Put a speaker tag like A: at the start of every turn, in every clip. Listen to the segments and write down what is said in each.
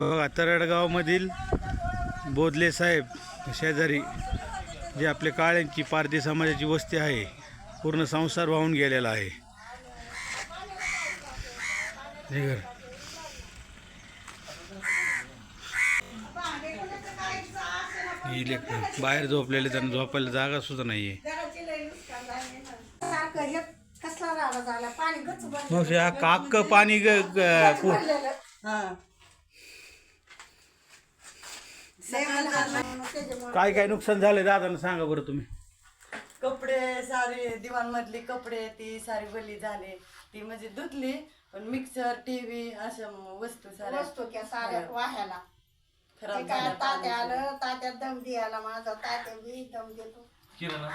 A: बघा तरडगावमधील बोधले साहेब शेजारी जे आपले काळ्यांची पारधी समाजाची वस्ती आहे पूर्ण संसार वाहून गेलेला आहे. लेकरं बाहेर झोपलेले त्यांना झोपायला जागा सुद्धा नाही आहे
B: हे झाला पाणी
A: हे ग- ग- काय काय नुकसान झालं दादांना सांगा बरं तुम्ही.
C: कपडे सारे दिवाण मधली कपडे ती सारी बली झाले. ती म्हणजे धुतली पण मिक्सर टीव्ही अशा वस्तू साऱ्या
B: वस्तू त्या साऱ्या वाह्याला.
C: खराब
B: काय तात्या. आलं? तात्यात दम द्यायला माझा. तात्या बी दम देतो.
C: किराणा.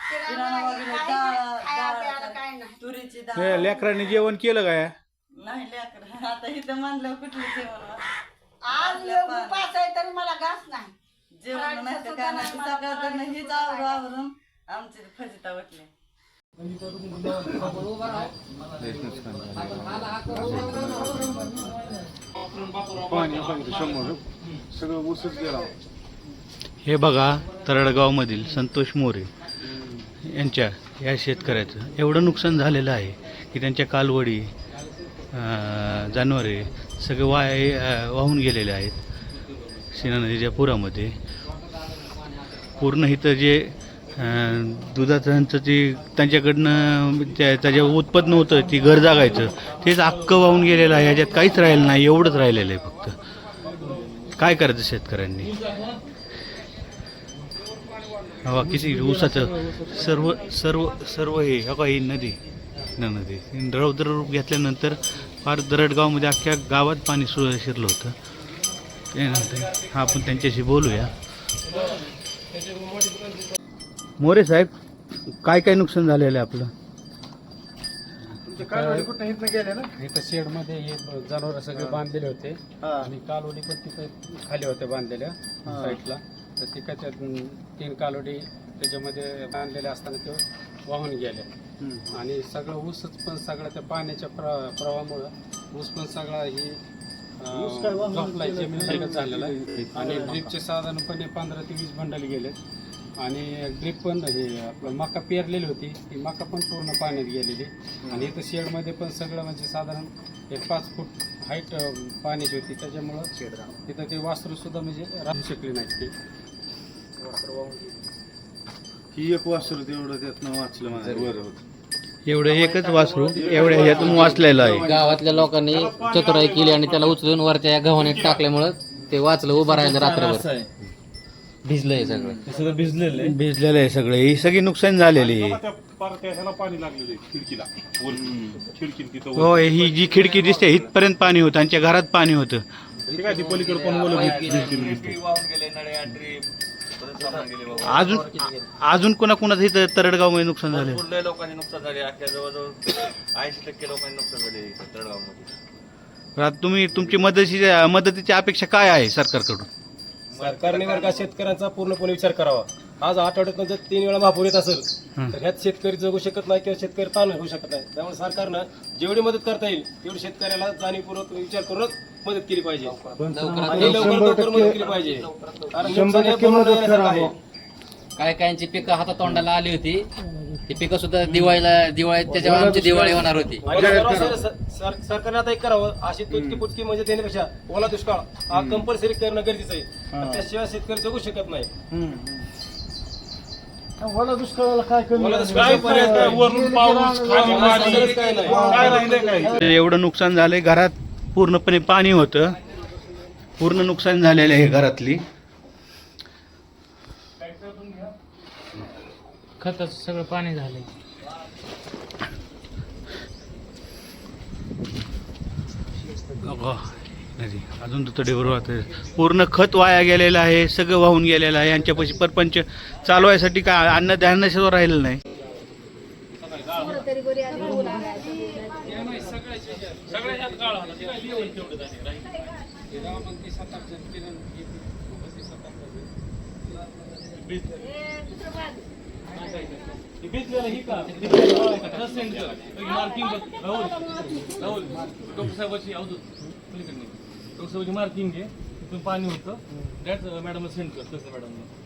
B: किराणा
C: वगैरे
B: काही
C: डाळ
B: नाही, खाया
C: डाळ
B: प्यायला काय नाही.
C: तुरीची
A: हे
C: डाळ
A: लेकरांनी जेवण केलं काय?
C: नाही लेकर. आता इथं म्हणलं कुठलं जेवण
B: आज योग उपास आहे तरी मला घास नाही.
C: जेवण नाही तर काय नाही हीच आवरून आवरून आमची फजिता वाटली
D: पाणी पाणी शंभर सगळं ऊसच गेला
A: हे बघा तरडगावमधील संतोष मोरे यांच्या या शेतकऱ्याचं. एवढं नुकसान झालेलं आहे की त्यांच्या कालवडी जानवरे जनावरे सगळे वाय वाहून गेलेले आहेत सीना नदीच्या पुरामध्ये. पूर्ण इथं जे दुधाचं जे ते त्यांच्याकडनं त्याच्या उत्पन्न होतं ती घर जागायचं तेच अख्खं वाहून गेलेलं आहे. याच्यात काहीच राहिलं नाही एवढंच राहिलेलं आहे फक्त. काय करायचं शेतकऱ्यांनी? हवा किती ऊसाचं? सर्व सर्व सर्व हे हवा ही नदी? न नदी. रौद्र रूप घेतल्यानंतर फार दरडगावमध्ये अख्ख्या गावात पाणी सु शिरलं होतं. त्यानंतर आपण त्यांच्याशी बोलूया. मोरे साहेब काय काय नुकसान झालेलं आहे आपलं?
D: तुमचे कालवाडी कुठं इथनं गेले ना
E: इथं शेडमध्ये हे जनावर सगळे बांधलेले होते
D: हा.
E: आणि कालवडी पण तिथे खाली होत्या बांधलेल्या
D: हा.
E: साईडला तर तिकडच्या तीन कालवडी त्याच्यामध्ये बांधलेल्या असताना ते वाहून गेले
D: हम्म.
E: आणि सगळं ऊसच पण सगळं त्या पाण्याच्या प्र प्रवाहामुळं ऊस पण सगळा ही
D: ऊस काय वाहून
E: झोपलाय
D: गेलं?
E: जमीन झालेला आहे आणि ड्रीपचे साधारणपणे पंधरा ते वीस बंडल गेले आणि ड्रीप पण हे आपलं मका पेरलेली होती. ती मका पण पूर्ण पाण्यात गेलेली. आणि इथं शेडमध्ये पण सगळं म्हणजे साधारण एक पाच फूट हाईट पाण्याची होती. त्याच्यामुळं तिथं ते वासरू सुद्धा म्हणजे राहू शकले नाहीत ते.
D: ही एक वासरू तेवढं त्यातनं वाचलं माझं बरं होतं.
A: एवढं एकच वासरू एवढ्या ह्यातून वाचलेलं आहे.
F: गावातल्या लोकांनी चतुराई केली आणि त्याला उचलून वरच्या या गव्हाणीत टाकल्यामुळं ते वाचलं उभं राहिलं रात्रभर. भिजलंय सगळं.
A: भिजलेलं आहे. सगळं. ही सगळी नुकसान झालेली आहे.
D: त्या पार्ट्या ह्याला पाणी लागलेलं आहे खिडकीला. वर खिडकी तिथं
A: हो ही जी खिडकी दिसते इथपर्यंत पाणी होतं त्यांच्या घरात पाणी होतं.
D: ते काय ती पलीकडे पण ओलं भिडकीला दिसते.
A: अजून अजून कोणा कोणाचं इथं तरडगावमध्ये नुकसान झालं?
G: लोकांनी नुकसान झाले अख्ख्या जवळजवळ ऐंशी टक्के लोकांनी नुकसान झाले तळगावमध्ये
A: आता तुम्ही तुमची मदतीची मदतीची अपेक्षा काय आहे सरकारकडून?
H: सरकारने वर्गात शेतकऱ्यांचा पूर्णपणे विचार करावा आज आठवड्यातनं जर तीन वेळा महापूर येत असेल. तर ह्यात शेतकरी जगू शकत नाही किंवा शेतकरी ताण होऊ शकत नाही. त्यामुळे सरकारनं जेवढी मदत करता येईल तेवढी शेतकऱ्याला जाणीवपूर्वक विचार करूनच मदत केली पाहिजे. आणि लवकर लवकर मदत केली पाहिजे. कारण नुकसान हे आहे.
F: काय कायांची पिकं हातात तोंडाला आली होती. ती पिकं सुद्धा दिवाळीला दिवाळी त्याच्यावर आमची दिवाळी होणार होती.
H: सर- सरकारने आता एक करावं. अशी तुटकी पुटकी म्हणजे देण्यापेक्षा ओला दुष्काळ हा कंपल्सरी करणं गरजेचं आहे. आणि त्याशिवाय शेतकरी जगू शकत नाही.
D: ओला दुष्काळाला काय कमी
A: एवढं नुकसान झालंय घरात पूर्णपणे पाणी होतं. पूर्ण नुकसान झालेलं आहे घरातली.
F: खताचं सगळं पाणी झालंय.
A: अगं, नदी. अजून दुतडेवर वाहतंय. पूर्ण खत वाया गेलेलं आहे सगळं वाहून गेलेलं आहे. यांच्यापाशी परपंच चालवायसाठी काय अन्न धान्य सुद्धा राहिलं नाही
B: तरी
G: मार्किंग राहुल राहुल मार्किंग घे तिथून पाणी होतं दॅट मॅडमला सेंड कर तसं मॅडमला